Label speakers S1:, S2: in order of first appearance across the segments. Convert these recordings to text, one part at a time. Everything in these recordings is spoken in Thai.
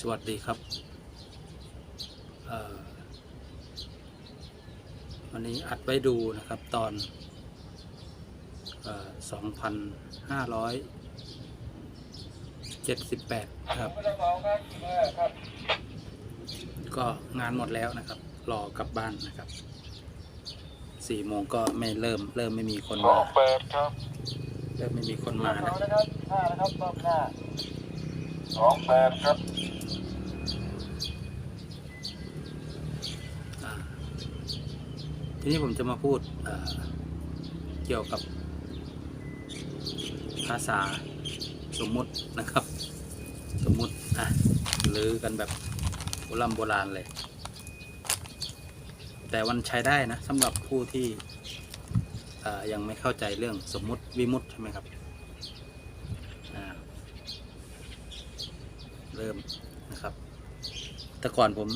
S1: สวัสดีครับเอ่อวันนี้อัดไว้ดูนะครับตอนสองพันห้าร้อยเจ็ดสิบแปดครับ ก็งานหมดแล้วนะครับ รอกลับบ้านนะครับสี่โมงก็ไม่เริ่ม เริ่มไม่มีคน
S2: สอ
S1: มา
S2: งแปดครับ
S1: เริ่มไม่มีคนมานะ
S2: นะครับ สองแปดครับ
S1: อ่าทีนี้ผมจะมาพูดเอ่อเกี่ยวกับภาษาสมมุตินะครับ สมมุติอะหรือกันแบบโบราณโบราณเลย แต่มันใช้ได้นะสำหรับผู้ที่อ่ายังไม่เข้าใจเรื่องสมมุติวิมุตติใช่ไหมครับอ่า เริ่มนะครับ แต่ก่อนผม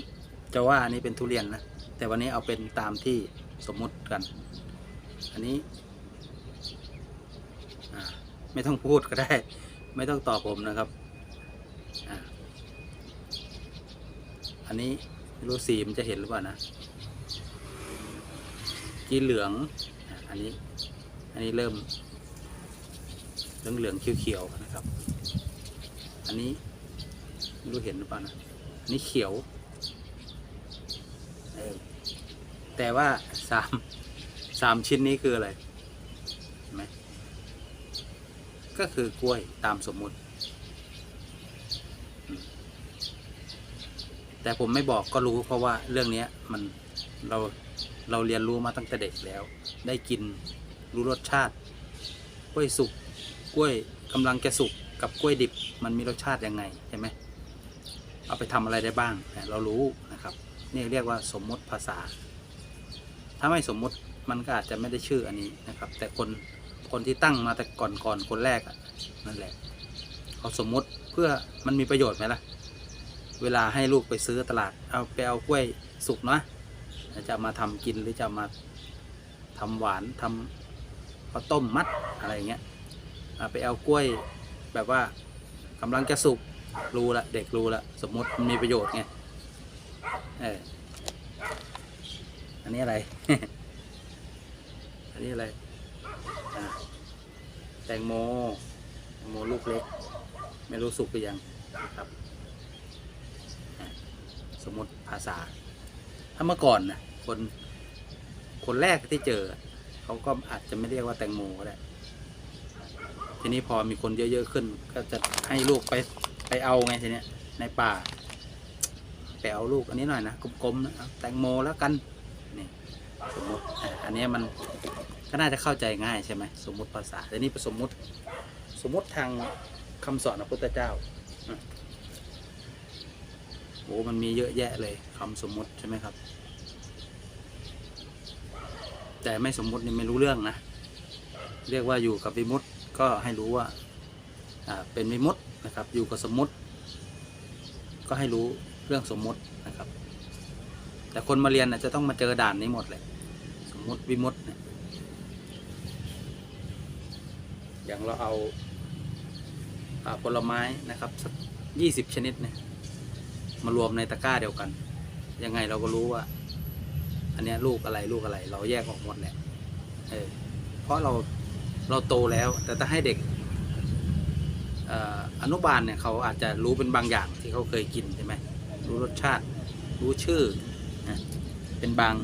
S1: จะว่าอันนี้เป็นทุเรียนนะ แต่วันนี้เอาเป็นตามที่สมมุติกัน อันนี้ไม่ต้องพูดก็ได้ ไม่ต้องตอบผมนะครับออันนี้ไม่รู้สีมันจะเห็นหรือเปล่านะกีเหลือง อันนี้ อันนี้เริ่มเหลืองเหลืองเขียวๆนะครับ อันนี้ ไม่รู้เห็นหรือเปล่านะนนี้เขียวเออแต่ว่าสามสามชิ้นนี้คืออะไรเห็นไหมก็คือกล้วยตามสมมุติ แต่ผมไม่บอกก็รู้เพราะว่าเรื่องนี้มันเราเราเรียนรู้มาตั้งแต่เด็กแล้ว ได้กินรู้รสชาติ กล้วยสุกกล้วยกำลังจะสุกกับกล้วยดิบมันมีรสชาติยังไงใช่ไหม เอาไปทำอะไรได้บ้างเรารู้นะครับ นี่เรียกว่าสมมุติภาษา ถ้าไม่สมมุติมันก็อาจจะไม่ได้ชื่ออันนี้นะครับ แต่คนคนที่ตั้งมาแต่ก่อนก่อนคนแรกอะนั่นแหละเขาสมมุติเพื่อมันมีประโยชน์ไหมล่ะ เวลาให้ลูกไปซื้อตลาดเอาไปเอากล้วยสุกนะจะมาทำกินหรือจะมาทำหวานทำข้าวต้มมัดอะไรเงี้ยเอาไปเอากล้วยแบบว่ากำลังจะสุก รู้ละเด็กรู้ละสมมติมันมีประโยชน์ไงเอออันนี้อะไร อันนี้อะไรแตงโมแตงโมลูกเล็ก ไม่รู้สุกหรือยังนะครับ สมมติภาษา ถ้าเมื่อก่อนนะคนคนแรกที่เจอ เขาก็อาจจะไม่เรียกว่าแตงโมก็ได้ทีนี้พอมีคนเยอะ ๆ ขึ้น ก็จะให้ลูกไป ไปเอาไงทีเนี้ยในป่าไปเอาลูกอันนี้หน่อยนะกลมๆนะแตงโมแล้วกันนี่สมมติอันนี้มันก็น่าจะเข้าใจง่ายใช่ไหมสมมติภาษาแต่นี่สมมติสมมติทางคำสอนพระพุทธเจ้าอะโอ้มันมีเยอะแยะเลยคำสมมติใช่ไหมครับ แต่ไม่สมมตินี่ไม่รู้เรื่องนะ เรียกว่าอยู่กับวิมุตติก็ให้รู้ว่าอ่าเป็นวิมุตติ นะครับ อยู่กับสมมติ ก็ให้รู้เรื่องสมมตินะครับ แต่คนมาเรียนนะจะต้องมาเจอด่านนี้หมดเลย สมมติวิมุตติอย่างเราเอาผลไม้นะครับสักยี่สิบชนิดเนี่ยมารวมในตะกร้าเดียวกัน ยังไงเราก็รู้ว่า อันนี้ลูกอะไรลูกอะไร เราแยกออกหมดแหละเออเพราะเราเราโตแล้ว แต่ถ้าให้เด็ก อ่ออนุบาลเนี่ยเขาอาจจะรู้เป็นบางอย่างที่เขาเคยกินใช่ไหมรู้รสชาติ รู้ชื่อนะเป็นบาง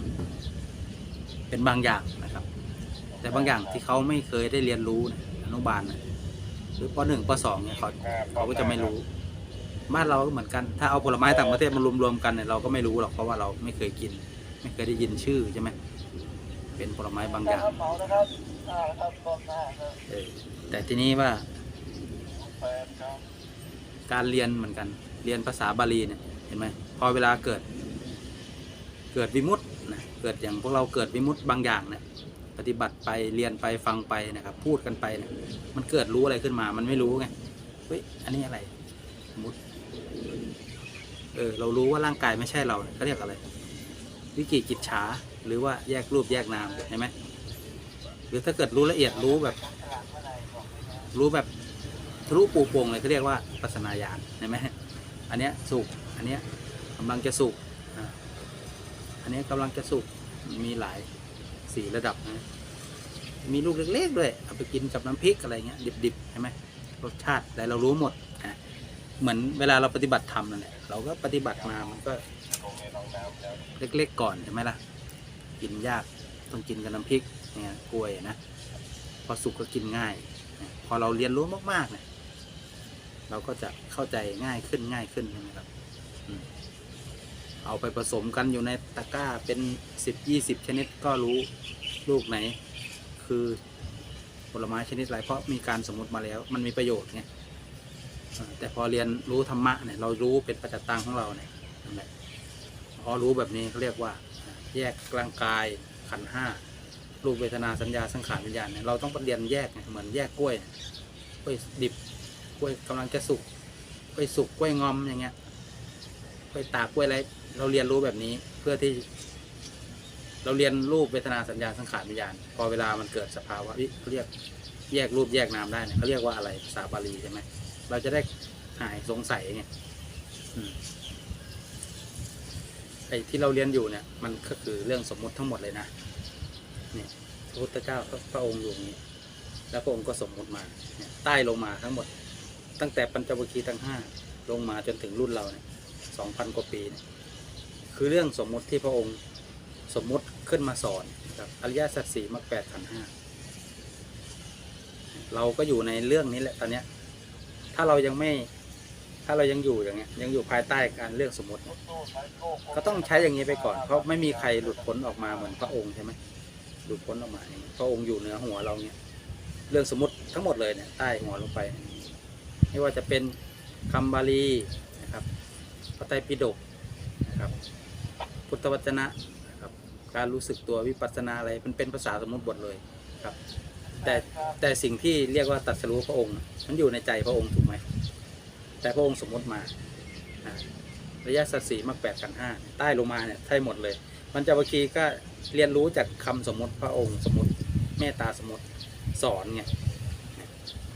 S1: เป็นบางอย่างนะครับ แต่บางอย่างที่เขาไม่เคยได้เรียนรู้นะอนุบาลนะหรือปหนึ่งปสองเนี่ยเขาเขาก็จะไม่รู้บ้านเราก็เหมือนกันถ้าเอาผลไม้ต่างประเทศมารวมๆกันเนี่ยเราก็ไม่รู้หรอกเพราะว่าเราไม่เคยกิน ไม่เคยได้ยินชื่อใช่ไหมเป็นผลไม้บางอย่าง
S2: เหมานะครับห้านะครับรอบหน้าครับ
S1: เออแต่ทีนี้ว่า
S2: แปดครับ
S1: การเรียนเหมือนกัน เรียนภาษาบาลีเนี่ยเห็นไหมพอเวลาเกิด เกิดวิมุตต์นะเกิดอย่างพวกเราเกิดวิมุตต์บางอย่างเนี่ยปฏิบัติไปเรียนไปฟังไปนะครับ พูดกันไปเนี่ยมันเกิดรู้อะไรขึ้นมา มันไม่รู้ไงเฮ้ยอันนี้อะไรสมมติเออเรารู้ว่าร่างกายไม่ใช่เราเขาเรียกอะไร วิกิจิตฉาหรือว่าแยกรูปแยกนามเห็นไหมหรือถ้าเกิดรู้ละเอียดรู้แบบ รู้แบบ ทะลุปูโปร่งเลยเขาเรียกว่าปัสนาญาณเห็นไหมอันเนี้ยสุกอันเนี้ยกำลังจะสุกอันนี้ยกำลังจะสุกมีหลายสีระดับนะมีลูกเล็กๆด้วยเอาไปกินกับน้ำพริกอะไรเงี้ยดิบๆใช่ไหมรสชาติอะไรเรารู้หมดอะเหมือนเวลาเราปฏิบัติธรรมนั่นแหละเราก็ปฏิบัติมามันก็เล็กๆก่อนใช่ไหมล่ะกินยากต้องกินกับน้ำพริกเนี่ยกล้วยนะพอสุกก็กินง่าย พอเราเรียนรู้มากๆเนี่ย เราก็จะเข้าใจง่ายขึ้นง่ายขึ้นใช่ไหมครับเอาไปผสมกันอยู่ในตะกร้าเป็นสิบยี่สิบชนิดก็รู้ลูกไหน คือผลไม้ชนิดอะไรเพราะมีการสมมติมาแล้ว มันมีประโยชน์ไงอ่าแต่พอเรียนรู้ธรรมะเนี่ยเรารู้เป็นปัจจตังของเราเนี่ยนั่นแหละพอรู้แบบนี้เขาเรียกว่า แยกร่างกายขันห้ารูปเวทนาสัญญาสังขารวิญญาณเนี่ยเราต้องเรียนแยกเหมือนแยกกล้วยกล้วยดิบ ล้วยกำลังจะสุกกล้วยสุกกล้วยงอมอย่างเงี้ยกล้วยตากกล้วยอะไรเราเรียนรู้แบบนี้เพื่อที่ เราเรียนรูปเวทนาสัญญาสังขารวิญญาณ พอเวลามันเกิดสภาวะเขาเรียกแยกรูปแยกนามได้เนี่ยเขาเรียกว่าอะไรภาษาบาลีใช่ไหมเราจะได้หายสงสัยไงไอ้ที่เราเรียนอยู่เนี่ย มันก็คือเรื่องสมมุติทั้งหมดเลยนะเนี่ยพระพุทธเจ้าพระองค์อยู่นี้ แล้วพระองค์ก็สมมุติมาใต้ลงมาทั้งหมด ตั้งแต่ปัญจวัคคีย์ทั้งห้าลงมาจนถึงรุ่นเราเนี่ยสองพันกว่าปีเนี่ยคือเรื่องสมมุติที่พระองค์สมมุติขึ้นมาสอนครับอริยสัจสี่มรรคแปดขันห้าเราก็อยู่ในเรื่องนี้แหละตอนเนี้ย ถ้าเรายังไม่ ถ้าเรายังอยู่อย่างเงี้ย ยังอยู่ภายใต้การเรื่องสมมติ ก็ต้องใช้อย่างนี้ไปก่อน เพราะไม่มีใครหลุดพ้นออกมาเหมือนพระองค์ใช่ไหมหลุดพ้นออกมาพระองค์อยู่เหนือหัวเราเนี่ย เรื่องสมมติทั้งหมดเลยเนี่ยใต้หัวลงไป ไม่ว่าจะเป็นคำบาลีนะครับพระไตรปิฎกนะครับพุทธวจนะนะครับการรู้สึกตัววิปัสสนาอะไรมันเป็นภาษาสมมติบทเลยครับแต่แต่สิ่งที่เรียกว่าตรัสรู้พระองค์มันอยู่ในใจพระองค์ถูกไหมแต่พระองค์สมมติมาระยะสัตสีมรรคแปดกันห้าใต้ลงมาเนี่ยใช่หมดเลย มันจะบางทีก็เรียนรู้จากคำสมมติพระองค์สมมติเมตตาสมมติสอนไง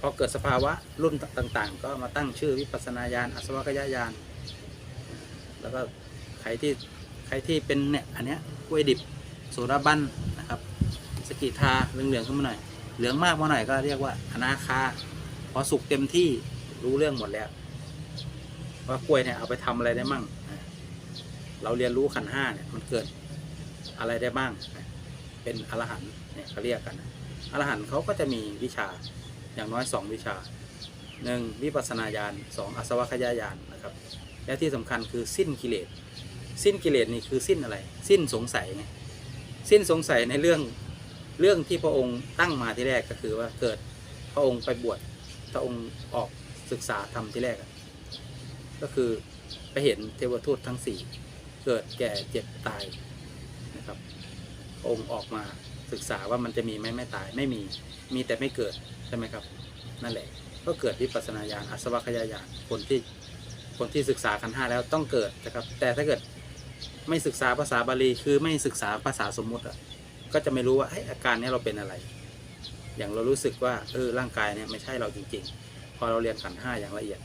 S1: พอเกิดสภาวะรุ่นต่างๆ ก็มาตั้งชื่อวิปัสนาญาณอสวกยญาณแล้วก็ใครที่ใครที่เป็นเนี่ยอันเนี้ยกล้วยดิบโสดาบันนะครับสกิทาเหลืองๆขึ้นมาหน่อยเหลืองมากมาหน่อยก็เรียกว่าอนาคาพอสุกเต็มที่รู้เรื่องหมดแล้ว ว่ากล้วยเนี่ยเอาไปทำอะไรได้มั่ง เราเรียนรู้ขันห้าเนี่ยมันเกิดอะไรได้บ้าง เป็นอรหันต์เนี่ยเขาเรียกกันอรหันต์เขาก็จะมีวิชา อย่างน้อยสองวิชาหนึ่งวิปัสสนาญาณสองอสวคยายานนะครับ และที่สำคัญคือสิ้นกิเลส สิ้นกิเลสนี่คือสิ้นอะไร สิ้นสงสัยไงสิ้นสงสัยในเรื่องเรื่องที่พระองค์ตั้งมาที่แรกก็คือว่าเกิดพระองค์ไปบวชพระองค์ออกศึกษาธรรมที่แรก ก็คือไปเห็นเทวทูตทั้งสี่เกิดแก่เจ็บตายนะครับ องค์ออกมา ศึกษาว่ามันจะมีไหมไม่ตายไม่มี มีแต่ไม่เกิดใช่ไหมครับ นั่นแหละ ก็เกิดวิปัสนาญาณอสวัคยายานคนที่คนที่ศึกษาขันห้าแล้วต้องเกิดนะครับ แต่ถ้าเกิดไม่ศึกษาภาษาบาลีคือไม่ศึกษาภาษาสมมุติอะก็จะไม่รู้ว่าเอ้อาการนี้เราเป็นอะไร อย่างเรารู้สึกว่าเออร่างกายเนี่ยไม่ใช่เราจริง ๆ พอเราเรียนขันห้าอย่างละเอียด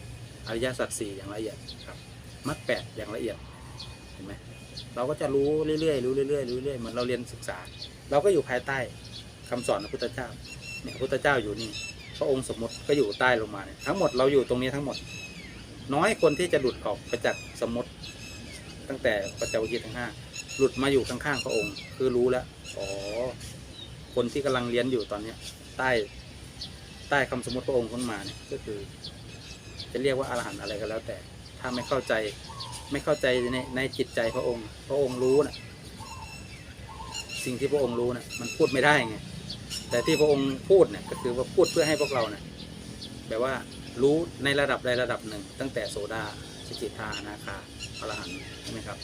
S1: อริยสัจสี่อย่างละเอียดครับมรรคแปดอย่างละเอียดเห็นไหมเราก็จะรู้เรื่อยๆรู้เรื่อยๆรู้เรื่อยๆเหมือนเราเรียนศึกษา เราก็อยู่ภายใต้คำสอนของพระพุทธเจ้าเนี่ยพระพุทธเจ้าอยู่นี่พระองค์สมมติก็อยู่ใต้ลงมาเนี่ยทั้งหมดเราอยู่ตรงนี้ทั้งหมด น้อยคนที่จะหลุดออกไปจากสมมติ ตั้งแต่ปัจจวัคคีทั้งห้าหลุดมาอยู่ข้างๆพระองค์ คือรู้แล้วอ๋อคนที่กำลังเรียนอยู่ตอนเนี้ย ใต้ใต้คำสมมติพระองค์ขึ้นมาเนี่ยก็คือ จะเรียกว่าอรหันต์อะไรก็แล้วแต่ ถ้าไม่เข้าใจไม่เข้าใจในในจิตใจพระองค์ พระองค์รู้น่ะ สิ่งที่พระองค์รู้นะมันพูดไม่ได้ไงแต่ที่พระองค์พูดเนี่ยก็คือว่าพูดเพื่อให้พวกเราเนี่ยแบบว่ารู้ในระดับใดระดับหนึ่ง ตั้งแต่โสดาสกิทาอนาคาอรหันต์ใช่ไหมครับ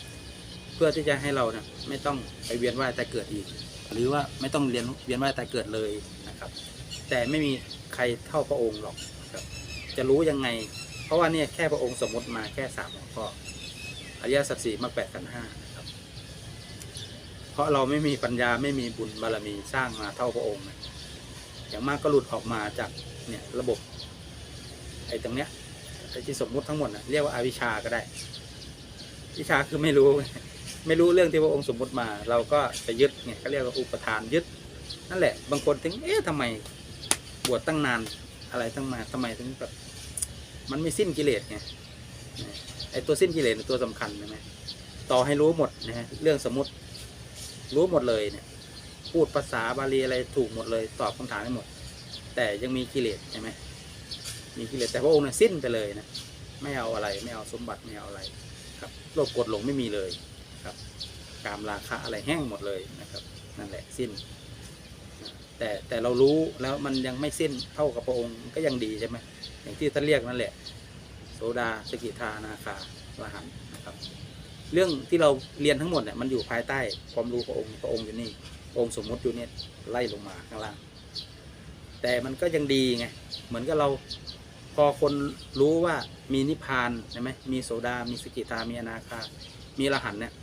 S1: เพื่อที่จะให้เราเนี่ยไม่ต้องไปเวียนว่ายแต่เกิดอีก หรือว่าไม่ต้องเรียนเวียนว่ายแต่เกิดเลยนะครับ แต่ไม่มีใครเท่าพระองค์หรอกครับ จะรู้ยังไง เพราะว่าเนี่ยแค่พระองค์สมมติมาแค่สามหัวข้ออริยสัจสี่มาแปดกันห้า เพราะเราไม่มีปัญญาไม่มีบุญบารมีสร้างมาเท่าพระองค์นะอย่างมากก็หลุดออกมาจากเนี่ยระบบไอ้ตรงเนี้ยไอ้ที่สมมุติทั้งหมดน่ะเรียกว่าอาวิชาก็ได้วิชาคือไม่รู้ ไม่รู้เรื่องที่พระองค์สมมุติมา เราก็จะยึดเนี่ยเขาเรียกว่าอุปทานยึด นั่นแหละ บางคนถึงเอ๊ะทำไมบวชตั้งนานอะไรตั้งมาทำไมถึงแบบมันไม่สิ้นกิเลสไงไอ้ตัวสิ้นกิเลสตัวสำคัญใช่ไหมต่อให้รู้หมดนะฮะเรื่องสมมติ รู้หมดเลยเนี่ย พูดภาษาบาลีอะไรถูกหมดเลย ตอบคำถามได้หมด แต่ยังมีกิเลสใช่ไหมมีกิเลสแต่พระองค์เนี่ยสิ้นไปเลยนะไม่เอาอะไรไม่เอาสมบัติไม่เอาอะไร ครับโลภกดหลงไม่มีเลยครับ กามราคะอะไรแห้งหมดเลยนะครับ นั่นแหละสิ้น แต่แต่เรารู้แล้วมันยังไม่สิ้นเท่ากับพระองค์ก็ยังดีใช่ไหมอย่างที่ท่านเรียกนั่นแหละโสดาสกิทานาคาอรหันนะครับ เรื่องที่เราเรียนทั้งหมดเนี่ยมันอยู่ภายใต้ความรู้พระองค์พระองค์อยู่นี่องค์สมมติอยู่เนี่ยไล่ลงมาข้างล่าง แต่มันก็ยังดีไงเหมือนกับเราพอคนรู้ว่ามีนิพพานใช่ไหมมีโสดา มีสกิทามีอนาคา มีรหันเนี่ย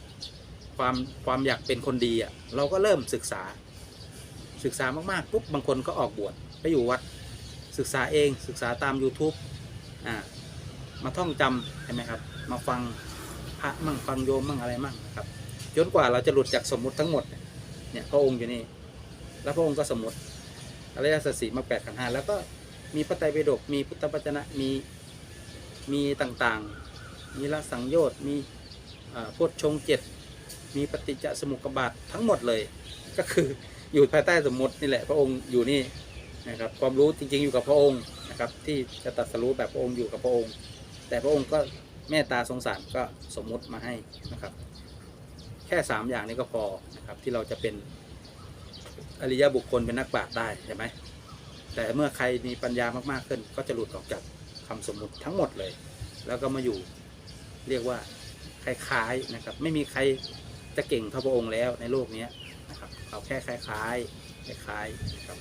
S1: ความความอยากเป็นคนดีอะเราก็เริ่มศึกษา ศึกษามากๆปุ๊บบางคนก็ออกบวชไปอยู่วัดศึกษาเองศึกษาตาม YouTube อ่ามาท่องจำใช่ไหมครับ มาฟัง พระมั่งฟังโยมมั่งอะไรมั่งนะครับจนกว่าเราจะหลุดจากสมมุติทั้งหมด เนี่ยพระองค์อยู่นี่ แล้วพระองค์ก็สมมติอริยสัจสี่มาแปดขันห้าแล้วก็มีพระไตรปิฎกมีพุทธวจนะมีมีต่างๆ มีละสังโยชน์มีอ่าโพชฌงเจ็ดมีปฏิจจสมุปบาททั้งหมดเลย ก็คืออยู่ภายใต้สมมตินี่แหละพระองค์อยู่นี่นะครับความรู้จริงๆอยู่กับพระองค์นะครับที่จะตัดสรู้แบบพระองค์อยู่กับพระองค์ แต่พระองค์ก็ เมตตาสงสารก็สมมุติมาให้นะครับ แค่สามอย่างนี้ก็พอนะครับที่เราจะเป็นอริยบุคคลเป็นนักปราชญ์ได้ใช่ไหมแต่เมื่อใครมีปัญญามากๆขึ้น ก็จะหลุดออกจากคำสมมุติทั้งหมดเลย แล้วก็มาอยู่เรียกว่าคล้ายๆนะครับ ไม่มีใครจะเก่งเท่าพระองค์แล้วในโลกนี้นะครับเอาแค่คล้ายๆคล้ายๆนะครับ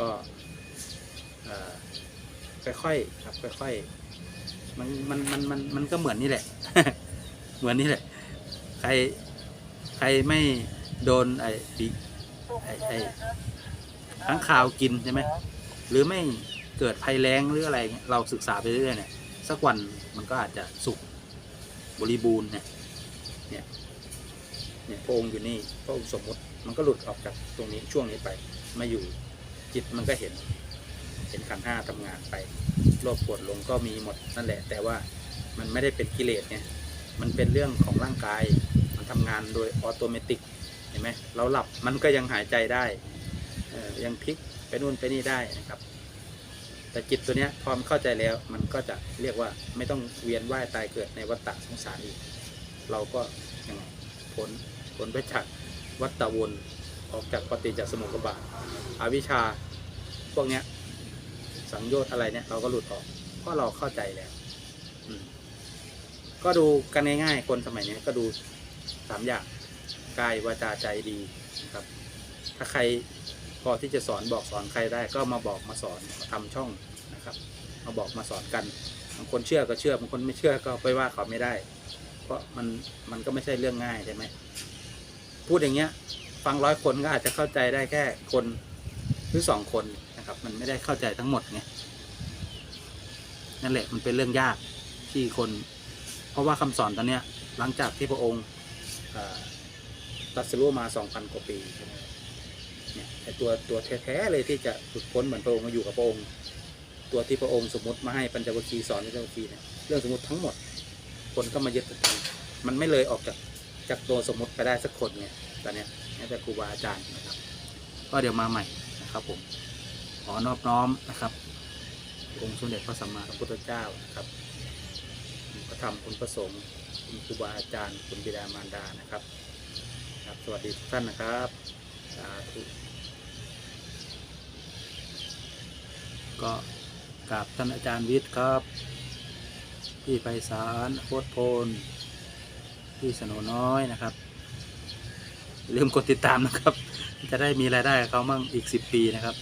S1: ก็ค่อยๆครับค่อยๆ มันมันมันมันมันก็เหมือนนี่แหละ เหมือนนี่แหละ ใครใครไม่โดนไอ้ปีไอ้ไอ้ข้างข่าวกินใช่ไหมหรือไม่เกิดภัยแล้งหรืออะไรเงี้ยเราศึกษาไปเรื่อยๆเนี่ยสักวันมันก็อาจจะสุขบริบูรณ์เนี่ยเนี่ยเนี่ยพระองค์อยู่นี่พระองค์สมมติมันก็หลุดออกจากตรงนี้ช่วงนี้ไป มาอยู่จิตมันก็เห็น เห็นขันห้าทำงานไป โลภปวดลงก็มีหมดนั่นแหละ แต่ว่ามันไม่ได้เป็นกิเลสไงมันเป็นเรื่องของร่างกาย มันทำงานโดยออโตเมติกเห็นไหมเราหลับมันก็ยังหายใจได้ยังพลิกไปนู่นไปนี่ได้นะครับ แต่จิตตัวเนี้ยพอมันเข้าใจแล้ว มันก็จะเรียกว่าไม่ต้องเวียนว่ายตายเกิดในวัฏฏะสงสารอีก เราก็ยังไงพ้นพ้นไปจากวัฏฏะวนออกจากปฏิจจสมุปบาทอวิชชาพวกเนี้ย สังโยชน์อะไรเนี่ยเราก็หลุดออก เพราะเราเข้าใจแล้วก็ดูกันง่ายๆคนสมัยนี้ก็ดูสามอย่างกายวาจาใจดีนะครับ ถ้าใครพอที่จะสอนบอกสอนใครได้ก็มาบอกมาสอนมาทำช่องนะครับ มาบอกมาสอนกันบางคนเชื่อก็เชื่อบางคนไม่เชื่อก็ไปว่าเขาไม่ได้ เพราะมันมันก็ไม่ใช่เรื่องง่ายใช่ไหมพูดอย่างเงี้ย ฟังร้อยคนก็อาจจะเข้าใจได้แค่คนหรือสองคน นะครับ มันไม่ได้เข้าใจทั้งหมดไงนั่นแหละมันเป็นเรื่องยากที่คน เพราะว่าคำสอนตอนเนี้ย หลังจากที่พระองค์ตรัสรู้มาสองพันกว่าปีเนี่ยไอตัวตัวแท้ๆเลยที่จะหลุดพ้นเหมือนพระองค์มาอยู่กับพระองค์ ตัวที่พระองค์สมมติมาให้ปัญจวัคคีย์สอนปัญจวัคคีย์เนี่ยเรื่องสมมติทั้งหมด คนก็มายึดติดมันไม่เลยออกจากจากตัวสมมติไปได้สักคนไงตอนเนี้ยแม้แต่ครูบาอาจารย์นะครับ ก็เดี๋ยวมาใหม่นะครับผม ขอนอบน้อมนะครับ องค์สมเด็จพระสัมมาสัมพุทธเจ้านะครับพระธรรมคุณพระสงฆ์คุณครูบาอาจารย์คุณบิดามารดานะครับครับ สวัสดีทุกท่านนะครับสาธุก็กราบท่านอาจารย์วิทย์ครับพี่ไพศาลโคตรโพลพี่สนน้อยนะครับ ลืมกดติดตามนะครับ จะได้มีรายได้กับเขามั่งอีกสิบปีนะครับ